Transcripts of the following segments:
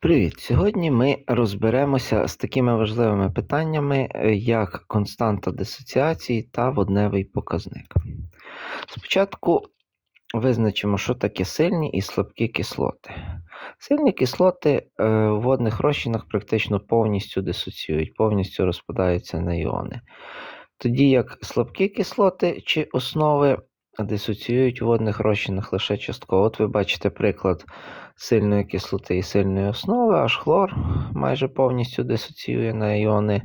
Привіт! Сьогодні ми розберемося з такими важливими питаннями, е, як константа дисоціації та водневий показник. Спочатку визначимо, що таке сильні і слабкі кислоти. Сильні кислоти е, в водних розчинах практично повністю дисоціюють, повністю розпадаються на іони. Тоді як слабкі кислоти чи основи дисоціюють в водних розчинах лише частково. От ви бачите приклад сильної кислоти і сильної основи, аж хлор майже повністю дисоціює на іони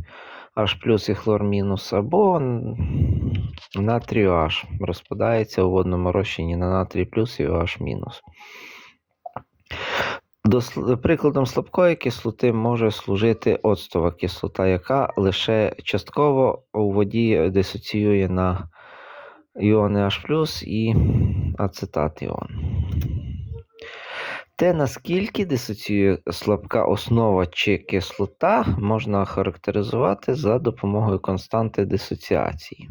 H і хлор мінус, або натрію H розпадається у водному розчині на натрій плюс і OH мінус. Прикладом слабкої кислоти може служити оцтова кислота, яка лише частково у воді дисоціює на іони H і ацетат іон. Те, наскільки дисоціює слабка основа чи кислота, можна характеризувати за допомогою константи дисоціації.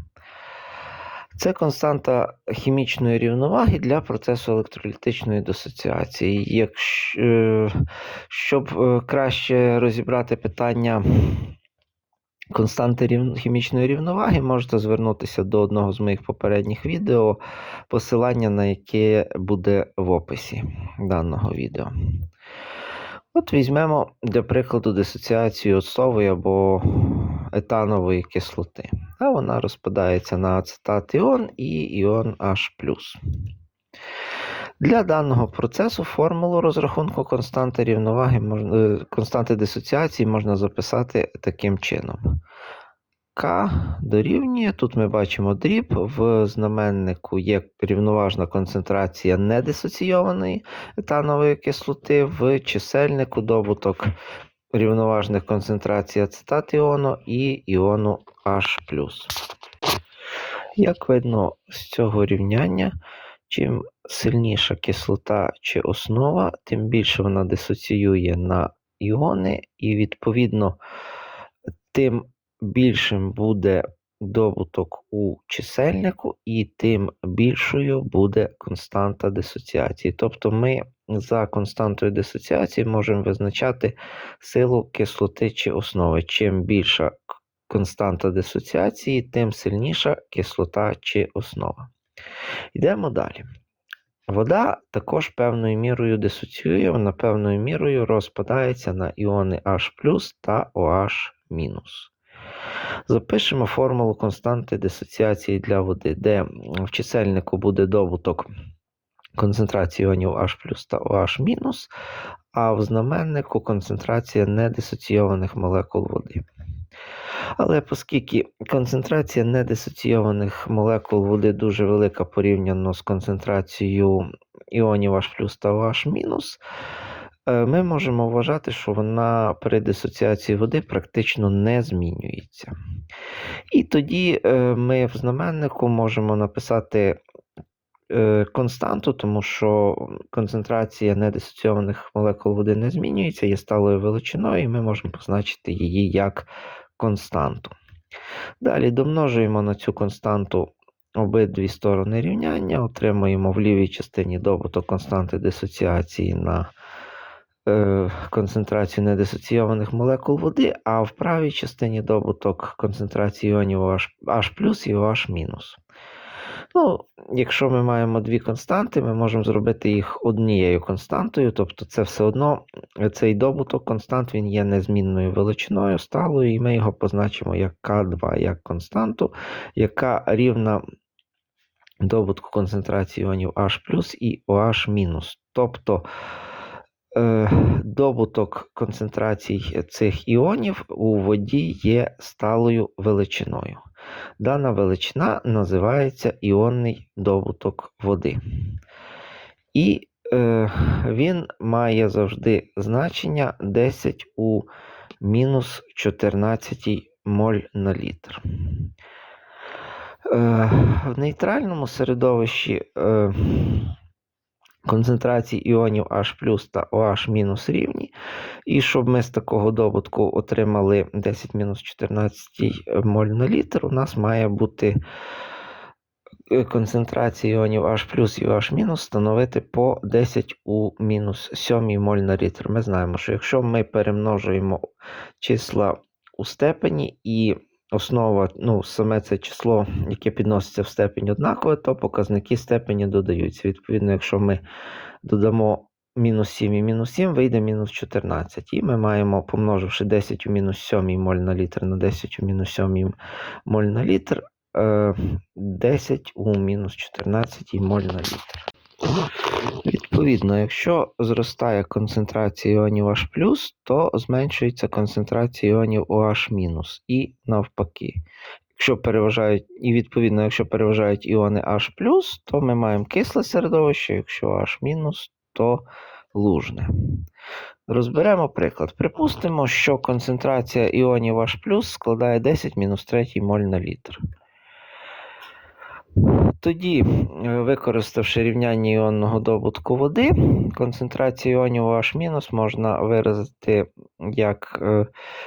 Це константа хімічної рівноваги для процесу електролітичної дисоціації. Якщо, е, Щоб е, краще розібрати питання константи рів... хімічної рівноваги, можете звернутися до одного з моїх попередніх відео, посилання на яке буде в описі даного відео. От візьмемо для прикладу дисоціацію оцтової або етанової кислоти. А вона розпадається на ацетат іон і іон H. Для даного процесу формулу розрахунку константи рівноваги е, константи дисоціації можна записати таким чином. К дорівнює, тут ми бачимо дріб, в знаменнику є рівноважна концентрація недисоційованої етанової кислоти, в чисельнику добуток рівноважних концентрацій ацетат іону і іону H. Як видно з цього рівняння, чим сильніша кислота чи основа, тим більше вона дисоціює на іони, і, відповідно, тим більшим буде добуток у чисельнику, і тим більшою буде константа дисоціації. Тобто ми за константою дисоціації можемо визначати силу кислоти чи основи. Чим більша константа дисоціації, тим сильніша кислота чи основа. Йдемо далі. Вода також певною мірою дисоціює, вона певною мірою розпадається на іони H та OH-. Запишемо формулу константи дисоціації для води, де в чисельнику буде добуток концентрації іонів H та OH-, а в знаменнику концентрація недисоційованих молекул води. Але оскільки концентрація недисоційованих молекул води дуже велика порівняно з концентрацією іонів H та OH-, ми можемо вважати, що вона при дисоціації води практично не змінюється. І тоді е, ми в знаменнику можемо написати е, константу, тому що концентрація недисоційованих молекул води не змінюється, є сталою величиною, і ми можемо позначити її як константу. Далі домножуємо на цю константу обидві сторони рівняння, отримуємо в лівій частині добуток константи дисоціації на е, концентрацію недисоційованих молекул води, а в правій частині добуток концентрації іонів H, і OH-. Ну, Якщо ми маємо дві константи, ми можемо зробити їх однією константою, тобто це все одно цей добуток констант він є незмінною величиною сталою, і ми його позначимо як К2, як константу, яка рівна добутку концентрації іонів H і OH-. Тобто е, добуток концентрацій цих іонів у воді є сталою величиною. Дана величина називається іонний добуток води. І е, він має завжди значення 10 у мінус 14 моль на літр. Е, в нейтральному середовищі е, концентрації іонів H та OH- рівні. І щоб ми з такого добутку отримали 10-14 моль на літр, у нас має бути е, концентрації іонів H і OH- становити по 10 у мінус 7 моль на літр. Ми знаємо, що якщо ми перемножуємо числа у степені і основа, ну, саме це число, яке підноситься в степень однакове, то показники степені додаються. Відповідно, якщо ми додамо мінус 7 і мінус 7, вийде мінус 14. І ми маємо, помноживши 10 у мінус 7 моль на літр на 10 у мінус 7 моль на літр, е, 10 у мінус 14 моль на літр. Відповідно, якщо зростає концентрація іонів H+, то зменшується концентрація іонів OH- і навпаки. Якщо переважають, і відповідно, якщо переважають іони H+, то ми маємо кисле середовище, якщо H-, то лужне. Розберемо приклад. Припустимо, що концентрація іонів H+, складає 10-3 моль на літр. Тоді, е, використавши рівняння іонного добутку води, концентрацію іонів OH- можна виразити як е,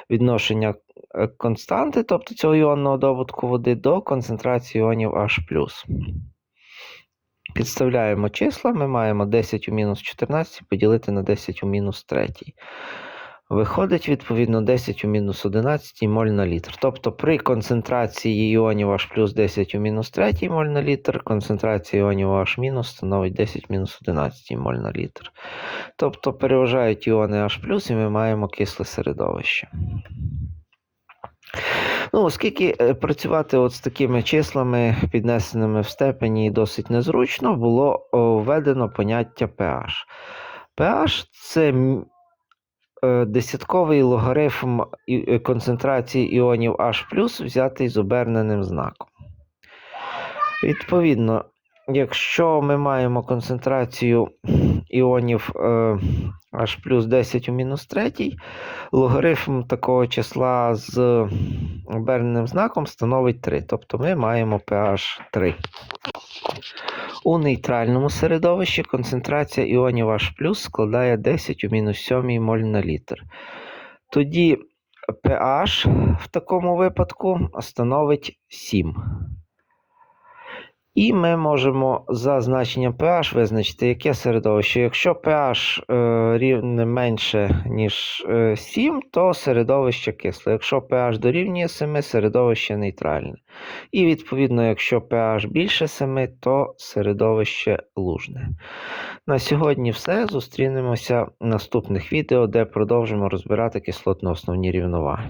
відношення е, константи, тобто цього іонного добутку води, до концентрації іонів H+. Підставляємо числа, ми маємо 10 у мінус 14 поділити на 10 у мінус 3. Виходить, відповідно, 10 у мінус 11 моль на літр. Тобто при концентрації іонів H плюс 10 у мінус 3 моль на літр, концентрація іонів H мінус становить 10 мінус 11 моль на літр. Тобто переважають іони H плюс і ми маємо кисле середовище. Ну, Оскільки е, працювати от з такими числами, піднесеними в степені, досить незручно, було введено поняття pH. pH це десятковий логарифм е, концентрації іонів H взятий з оберненим знаком. Відповідно, якщо ми маємо концентрацію іонів H плюс 10 у мінус 3, логарифм такого числа з оберненим знаком становить 3. Тобто ми маємо pH 3. У нейтральному середовищі концентрація іонів H складає 10 у мінус 7 моль на літр. Тоді pH в такому випадку становить 7. І ми можемо за значенням pH визначити, яке середовище. Якщо pH е, рівне менше, ніж е, 7, то середовище кисле. Якщо pH дорівнює 7, середовище нейтральне. І відповідно, якщо pH більше 7, то середовище лужне. На сьогодні все. Зустрінемося в наступних відео, де продовжимо розбирати кислотно-основні рівноваги.